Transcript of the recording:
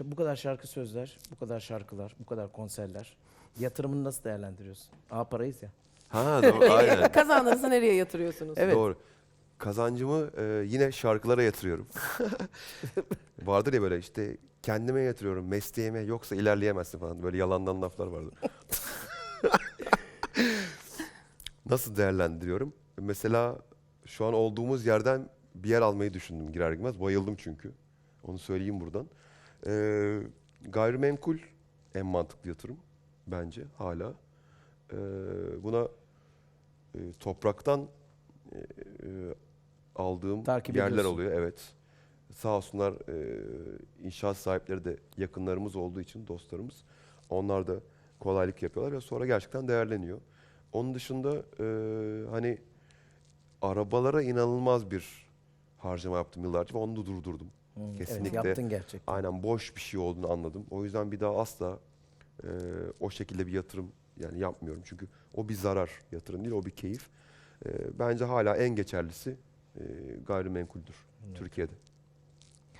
Bu kadar şarkı sözler, bu kadar şarkılar, bu kadar konserler. Yatırımını nasıl değerlendiriyorsun? A parayız ya. Ha doğru, aynen. Kazandığınızı nereye yatırıyorsunuz? Evet. Doğru. Kazancımı e, yine şarkılara yatırıyorum. Vardır ya böyle işte kendime yatırıyorum, mesleğime yoksa ilerleyemezsin falan. Böyle yalandan laflar vardı. Nasıl değerlendiriyorum? Mesela şu an olduğumuz yerden bir yer almayı düşündüm girer girmez. Bayıldım çünkü. Onu söyleyeyim buradan. Ee, gayrimenkul en mantıklı yatırım bence hala. Ee, buna e, topraktan e, e, aldığım Takip yerler ediyorsun. oluyor. Evet. Sağ olsunlar e, inşaat sahipleri de yakınlarımız olduğu için dostlarımız. Onlar da kolaylık yapıyorlar ve sonra gerçekten değerleniyor. Onun dışında e, hani arabalara inanılmaz bir harcama yaptım yıllarca ve onu da durdurdum. Hı, Evet, Kesinlikle. yaptın gerçekten. Aynen boş bir şey olduğunu anladım. O yüzden bir daha asla e, o şekilde bir yatırım yani yapmıyorum. Çünkü o bir zarar yatırım değil, o bir keyif. E, bence hala en geçerlisi e, gayrimenkuldür Türkiye'de.